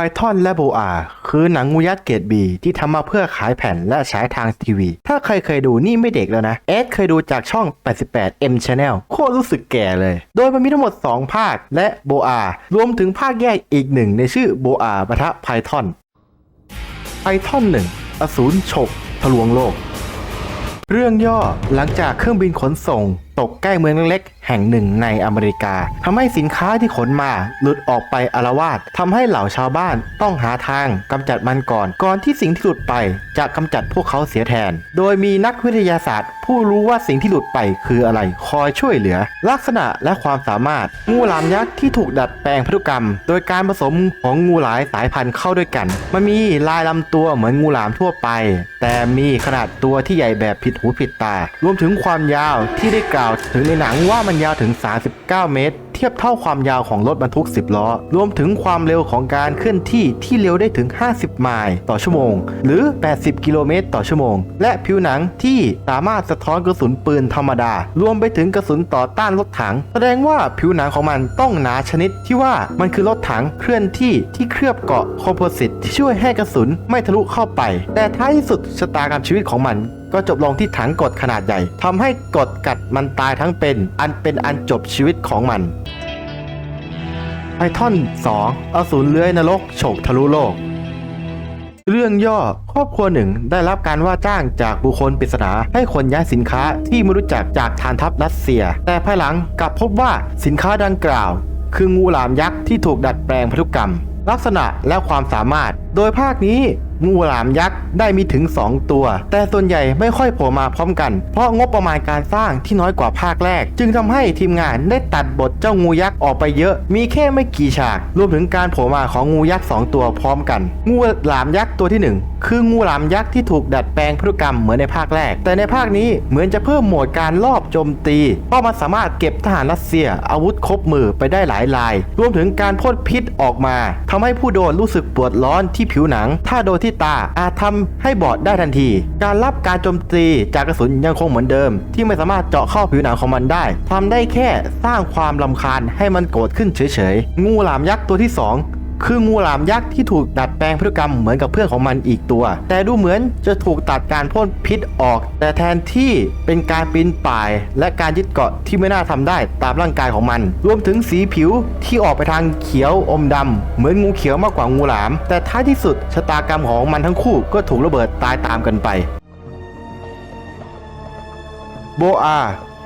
ไพทอนและโบอาคือหนังงูยักษ์เกรดบีที่ทำมาเพื่อขายแผ่นและฉายทางทีวี ถ้าใครเคยดูนี่ไม่เด็กแล้วนะเอสเคยดูจากช่อง 88M Channel โคตรรู้สึกแก่เลย โดยมันมีทั้งหมด 2 ภาคและโบอารวมถึงภาคแยกอีกหนึ่งในชื่อโบอาปะทะไพทอนไพทอนหนึ่งอสูรฉกทะลวงโลก เรื่องย่อหลังจากเครื่องบินขนส่ง ตกใกล้เมืองเล็กๆ แห่งหนึ่งในอเมริกาทำให้สินค้าที่ขนมาหลุดออกไปอารวาสทำให้เหล่าชาวบ้านต้องหาทางกำจัดมันก่อน ก่อนที่สิ่งที่หลุดไปจะกำจัดพวกเขาเสียแทน โดยมีนักวิทยาศาสตร์ ผู้รู้ว่าสิ่งที่หลุดไปคืออะไรคอยช่วยเหลือ ลักษณะและความสามารถ งูหลามยักษ์ที่ถูกดัดแปลงพันธุกรรม โดยการผสมของงูหลายสายพันธุ์เข้าด้วยกัน มันมีลายลำตัวเหมือนงูหลามทั่วไป แต่มีขนาดตัวที่ใหญ่แบบผิดหูผิดตา รวมถึงความยาวที่ได้กล่าวถึงในหนังว่ามันยาวถึง 39 เมตร เทียบเท่าความยาวของรถบรรทุก 10 ล้อ รวมถึงความเร็วของการเคลื่อนที่ที่เร็วได้ถึง 50 ไมล์ต่อชั่วโมง หรือ 80 กิโลเมตรต่อชั่วโมง และผิวหนังที่สามารถสะท้อนกระสุนปืนธรรมดา รวมไปถึงกระสุนต่อต้านรถถัง แสดงว่าผิวหนังของมันต้องหนาชนิดที่ว่ามันคือรถถังเคลื่อนที่ที่เคลือบเกาะคอมโพสิตที่ช่วยให้กระสุนไม่ทะลุเข้าไป แต่ท้ายที่สุดชะตากรรมชีวิตของมัน ก็จบลงที่ถังกดขนาดใหญ่ทำให้กดกัดมันตายทั้งเป็น อันเป็นอันจบชีวิตของมันไพทอน 2 อสูรเลื้อยนรกโฉกทะลุโลก เรื่องย่อครอบครัวหนึ่งได้รับการว่าจ้างจากบุคคลปริศนาให้ขนย้ายสินค้าที่ไม่รู้จักจากฐานทัพรัสเซีย แต่ภายหลังกลับพบว่าสินค้าดังกล่าว คืองูหลามยักษ์ที่ถูกดัดแปลงพันธุกรรม ลักษณะและความสามารถ โดยภาคนี้ งูหลามยักษ์ได้มีถึง 2 ตัว แต่ส่วนใหญ่ไม่ค่อยโผล่มาพร้อมกัน เพราะงบประมาณการสร้างที่น้อยกว่าภาคแรก จึงทำให้ทีมงานได้ตัดบทเจ้างูยักษ์ออกไปเยอะ มีแค่ไม่กี่ฉาก รวมถึงการโผล่มาของงูยักษ์2ตัวพร้อมกัน งูหลามยักษ์ตัวที่ 1 คืองูหลามยักษ์ที่ถูกดัดแปลงพฤติกรรมเหมือนในภาคแรก แต่ในภาคนี้เหมือนจะเพิ่มโหมดการลอบโจมตีเพราะมันสามารถเก็บทหารรัสเซีย อาวุธครบมือไปได้หลายลาย รวมถึงการพ่นพิษออกมาทำให้ผู้โดนรู้สึกปวดร้อนที่ผิวหนัง ถ้าโดนที่ตาอาจทำให้บอดได้ทันที การรับการโจมตีจากกระสุนยังคงเหมือนเดิม ที่ไม่สามารถเจาะเข้าผิวหนังของมันได้ทำได้แค่สร้างความลำคาญให้มันโกรธขึ้นเฉยๆ งูหลามยักษ์ตัวที่สอง คืองูหลามยักษ์ที่ถูกดัดแปลงพฤติกรรมเหมือนกับเพื่อนของมันอีกตัว แต่ดูเหมือนจะถูกตัดการพ่นพิษออก แต่แทนที่เป็นการปีนป่าย และการยึดเกาะที่ไม่น่าทำได้ตามร่างกายของมัน รวมถึงสีผิวที่ออกไปทางเขียวอมดำเหมือนงูเขียวมากกว่างูหลาม แต่ท้ายที่สุดชะตากรรมของมันทั้งคู่ก็ถูกระเบิดตายตามกันไปโบอา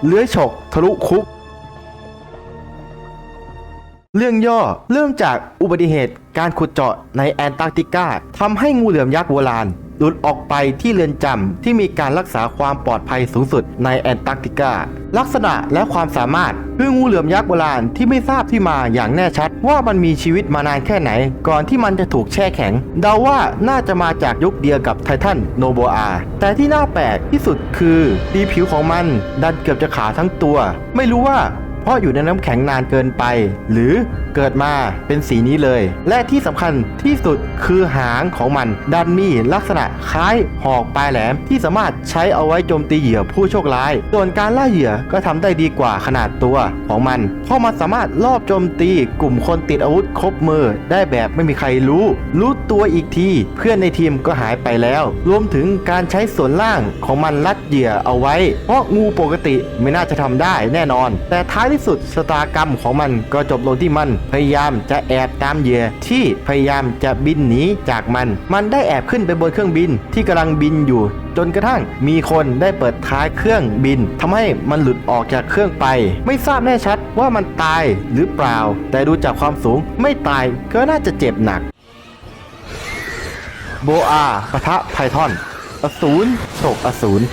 เลื้อยฉกทะลุคุก เรื่องย่อเริ่มจากอุบัติเหตุการขุดเจาะในแอนตาร์กติกาทำให้งูเหลือมยักษ์โบราณหลุดออกไปที่เรือนจำที่มีการรักษาความปลอดภัยสูงสุดในแอนตาร์กติกาลักษณะและความสามารถคืองูเหลือมยักษ์โบราณที่ไม่ทราบที่มาอย่างแน่ชัด ว่ามันมีชีวิตมานานแค่ไหน ก่อนที่มันจะถูกแช่แข็ง เดาว่าน่าจะมาจากยุคเดียวกับไททันโนโบอา แต่ที่น่าแปลกที่สุดคือสีผิวของมันดันเกือบจะขาวทั้งตัว ไม่รู้ว่า เพราะอยู่ในน้ำแข็งนานเกินไป หรือเกิดมาเป็นสีนี้เลย และที่สำคัญที่สุดคือหางของมันดันมีลักษณะคล้ายหอกปลายแหลมที่สามารถใช้เอาไว้โจมตีเหยื่อผู้โชคร้าย ส่วนการล่าเหยื่อก็ทำได้ดีกว่าขนาดตัวของมัน เพราะมันสามารถลอบโจมตีกลุ่มคนติดอาวุธครบมือ ได้แบบไม่มีใครรู้ รู้ตัวอีกที เพื่อนในทีมก็หายไปแล้ว รวมถึงการใช้ส่วนล่างของมันลัดเหยื่อเอาไว้ เพราะงูปกติไม่น่าจะทำได้แน่นอน แต่ท้ายที่สุดชะตากรรมของมันก็จบลงที่มัน พยายามจะแอบตามเหยื่อที่พยายามจะบินหนีจากมัน มันได้แอบขึ้นไปบนเครื่องบินที่กำลังบินอยู่ จนกระทั่งมีคนได้เปิดท้ายเครื่องบินทำให้มันหลุดออกจากเครื่องไป ไม่ทราบแน่ชัดว่ามันตายหรือเปล่า แต่ดูจากความสูงไม่ตายก็น่าจะเจ็บหนัก โบอาปะทะไพทอน อสูรโฉกอสูร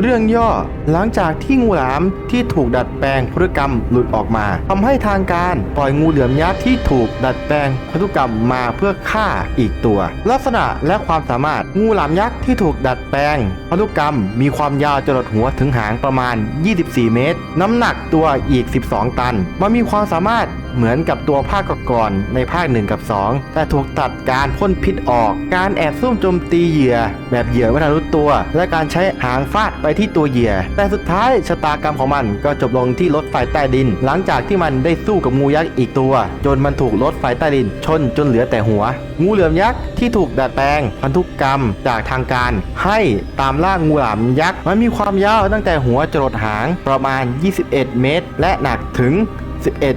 เรื่องย่อหลังจากที่งูหลามที่ถูกดัดแปลงพฤติกรรมหลุดออกมาทำให้ทางการปล่อยงูเหลือมยักษ์ที่ถูกดัดแปลงพันธุกรรมมาเพื่อฆ่าอีกตัว ลักษณะและความสามารถงูหลามยักษ์ที่ถูกดัดแปลงพันธุกรรมมีความยาวจรดหัวถึงหางประมาณ 24 เมตร น้ำหนักตัวอีก 12 ตัน มันมีความสามารถเหมือนกับตัวภาคก่อนในภาค 1 กับ 2 แต่ถูกตัดการพ่นพิษออก การแอบซุ่มโจมตีเหยื่อ แบบเหยื่อไม่ทันรู้ตัว และการใช้หางฟาดไปที่ตัวเหยื่อ แต่สุดท้ายชะตากรรมของมันก็จบลงที่รถไฟใต้ดิน หลังจากที่มันได้สู้กับงูยักษ์อีกตัว จนมันถูกรถไฟใต้ดิน ชนจนเหลือแต่หัว งูเหลือมยักษ์ที่ถูกดัดแปลงพันธุกรรมจากทางการ ให้ตามล่างูหลามยักษ์มันมีความยาวตั้งแต่หัวจรดหางประมาณ 21 เมตร และหนักถึง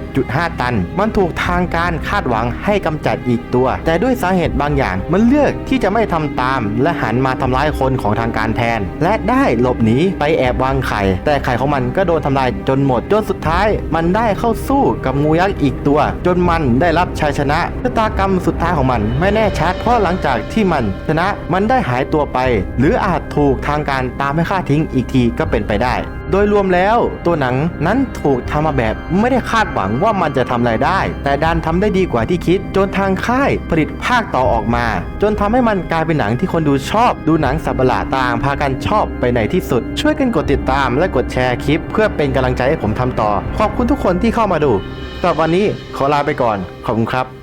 11.5 ตัน มันถูกทางการคาดหวังให้กำจัดอีกตัว แต่ด้วยสาเหตุบางอย่างมันเลือกที่จะไม่ทำตาม และหันมาทำร้ายคนของทางการแทน และได้หลบหนีไปแอบวางไข่ แต่ไข่ของมันก็โดนทำลายจนหมดจนสุดท้าย มันได้เข้าสู้กับงูยักษ์อีกตัว จนมันได้รับชัยชนะชะตากรรมสุดท้ายของมันไม่แน่ชัดเพราะหลังจากที่มันชนะมันได้หายตัวไป หรืออาจถูกทางการตามให้ฆ่าทิ้งอีกทีก็เป็นไปได้ โดยรวมแล้วตัวหนังนั้นถูกทำมาแบบไม่ได้คาดาดหวังว่ามันจะทำรายได้ แต่ดันทำได้ดีกว่าที่คิด จนทางค่ายผลิตภาคต่อออกมา จนทำให้มันกลายเป็นหนังที่คนดูชอบ ดูหนังสับหลาต่างพากันชอบไปในที่สุด ช่วยกันกดติดตามและกดแชร์คลิป เพื่อเป็นกำลังใจให้ผมทำต่อ ขอบคุณทุกคนที่เข้ามาดูสำหรับวันนี้ขอลาไปก่อนขอบคุณครับ